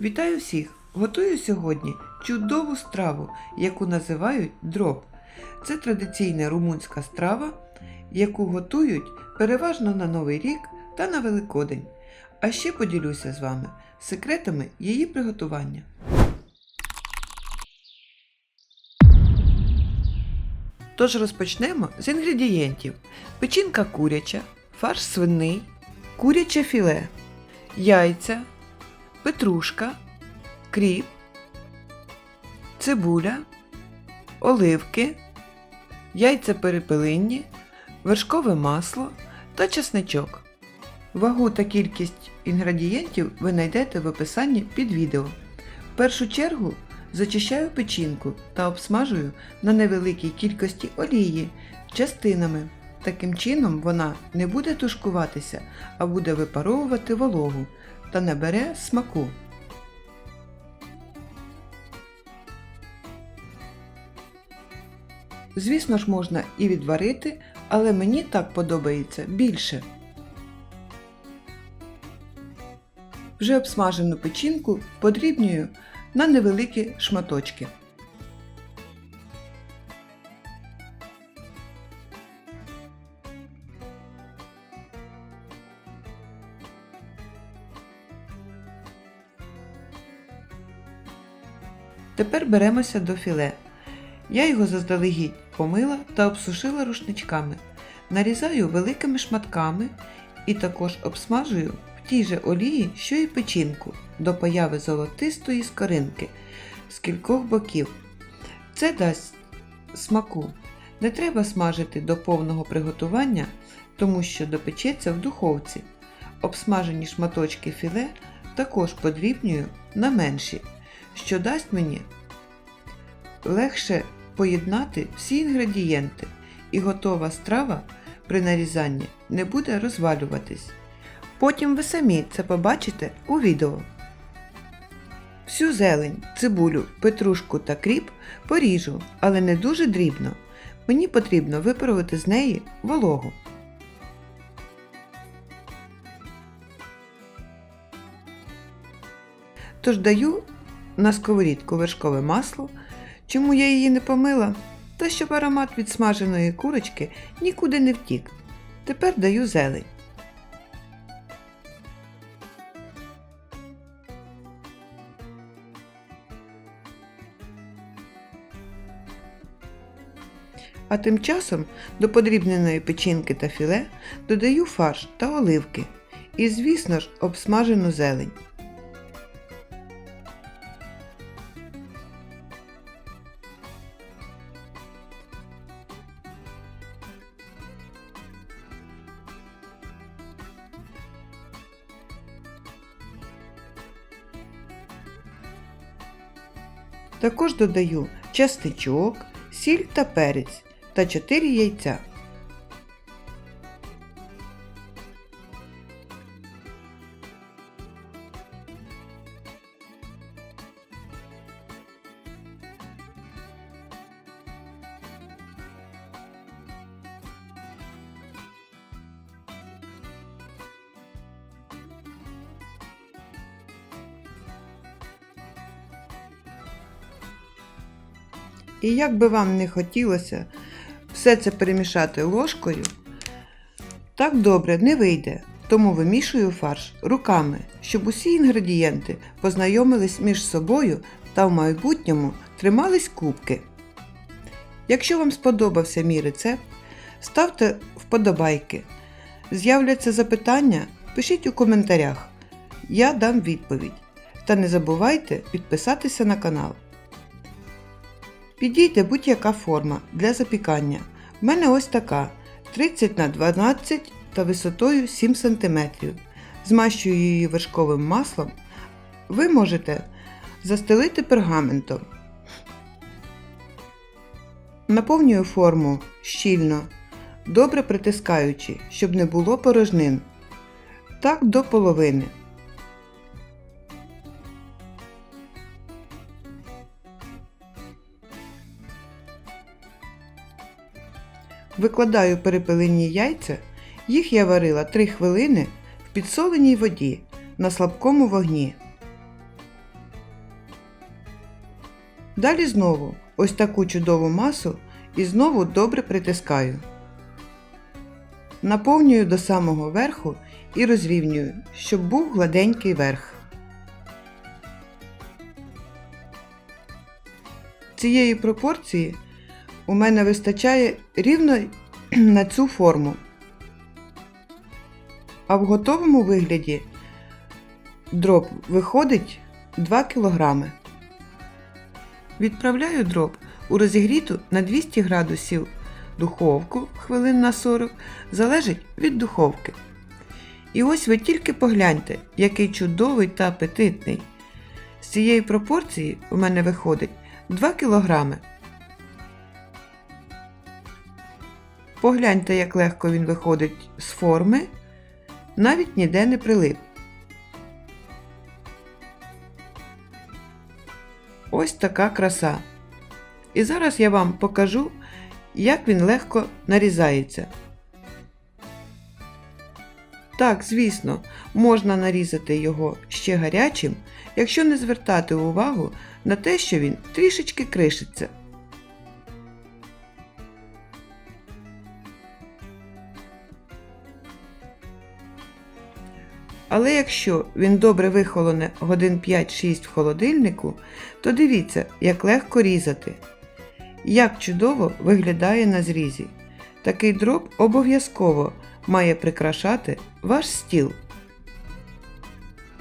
Вітаю всіх! Готую сьогодні чудову страву, яку називають дроб. Це традиційна румунська страва, яку готують переважно на Новий рік та на Великодень. А ще поділюся з вами секретами її приготування. Тож розпочнемо з інгредієнтів: печінка куряча, фарш свиний, куряче філе, яйця, петрушка, кріп, цибуля, оливки, яйця перепелинні, вершкове масло та чесничок. Вагу та кількість інгредієнтів ви знайдете в описанні під відео. В першу чергу зачищаю печінку та обсмажую на невеликій кількості олії частинами. Таким чином вона не буде тушкуватися, а буде випаровувати вологу та набере смаку. Звісно ж, можна і відварити, але мені так подобається більше. Вже обсмажену печінку подрібнюю на невеликі шматочки. Тепер беремося до філе. Я його заздалегідь помила та обсушила рушничками. Нарізаю великими шматками і також обсмажую в тій же олії, що і печінку, до появи золотистої скоринки з кількох боків. Це дасть смаку. Не треба смажити до повного приготування, тому що допечеться в духовці. Обсмажені шматочки філе також подрібнюю на менші, що дасть мені легше поєднати всі інгредієнти, і готова страва при нарізанні не буде розвалюватись. Потім ви самі це побачите у відео. Всю зелень, цибулю, петрушку та кріп поріжу, але не дуже дрібно. Мені потрібно випарувати з неї вологу. Тож даю на сковорідку вершкове масло. Чому я її не помила? Та щоб аромат від смаженої курочки нікуди не втік. Тепер даю зелень. А тим часом до подрібненої печінки та філе додаю фарш та оливки. І, звісно ж, обсмажену зелень. Також додаю частичок, сіль та перець та 4 яйця. І як би вам не хотілося все це перемішати ложкою, так добре не вийде. Тому вимішую фарш руками, щоб усі інгредієнти познайомились між собою та в майбутньому тримались кубки. Якщо вам сподобався мій рецепт, ставте вподобайки. З'являться запитання, пишіть у коментарях. Я дам відповідь. Та не забувайте підписатися на канал. Підійде будь-яка форма для запікання. В мене ось така 30 на 12 та висотою 7 см. Змащую її вершковим маслом. Ви можете застелити пергаментом. Наповнюю форму щільно, добре притискаючи, щоб не було порожнин. Так до половини. Викладаю перепелині яйця, їх я варила 3 хвилини в підсоленій воді на слабкому вогні. Далі знову ось таку чудову масу і знову добре притискаю. Наповнюю до самого верху і розрівнюю, щоб був гладенький верх. Цієї пропорції у мене вистачає рівно на цю форму. А в готовому вигляді дроб виходить 2 кг. Відправляю дроб у розігріту на 200 градусів духовку хвилин на 40, залежить від духовки. І ось ви тільки погляньте, який чудовий та апетитний. З цієї пропорції у мене виходить 2 кг. Погляньте, як легко він виходить з форми, навіть ніде не прилип. Ось така краса. І зараз я вам покажу, як він легко нарізається. Так, звісно, можна нарізати його ще гарячим, якщо не звертати увагу на те, що він трішечки кришиться. Але якщо він добре вихолоне годин 5-6 в холодильнику, то дивіться, як легко різати. Як чудово виглядає на зрізі. Такий дроб обов'язково має прикрашати ваш стіл.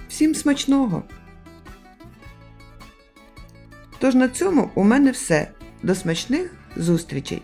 Всім смачного! Тож на цьому у мене все. До смачних зустрічей!